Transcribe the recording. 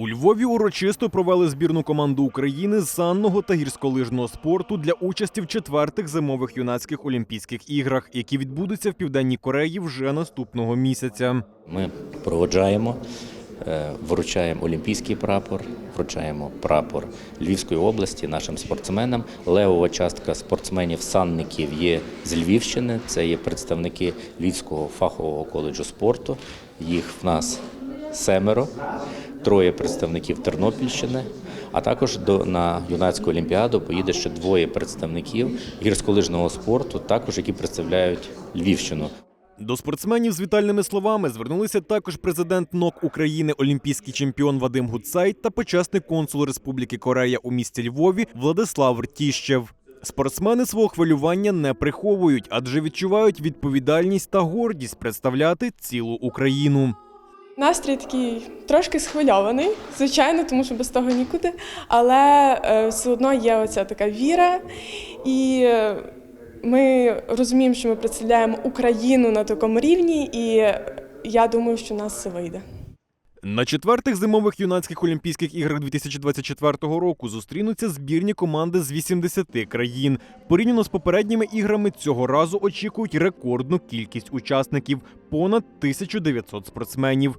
У Львові урочисто провели збірну команду України з санного та гірськолижного спорту для участі в четвертих зимових юнацьких Олімпійських іграх, які відбудуться в Південній Кореї вже наступного місяця. Ми проводжаємо, е, вручаємо олімпійський прапор, вручаємо прапор Львівської області нашим спортсменам. Левова частка спортсменів-санників є з Львівщини. Це є представники Львівського фахового коледжу спорту. Їх в нас семеро, троє представників Тернопільщини. А також до на юнацьку олімпіаду поїде ще двоє представників гірськолижного спорту, також які представляють Львівщину. До спортсменів з вітальними словами звернулися також президент НОК України, олімпійський чемпіон Вадим Гуцай та почесний консул Республіки Корея у місті Львові Владислав Ртіщев. Спортсмени свого хвилювання не приховують, адже відчувають відповідальність та гордість представляти цілу Україну. Настрій такий трошки схвильований, звичайно, тому що без того нікуди. Але е, все одно є оця така віра, і е, ми розуміємо, що ми представляємо Україну на такому рівні, і я думаю, що нас все вийде. На четвертих зимових юнацьких Олімпійських іграх 2024 року зустрінуться збірні команди з 80 країн. Порівняно з попередніми іграми цього разу очікують рекордну кількість учасників понад 1900 спортсменів.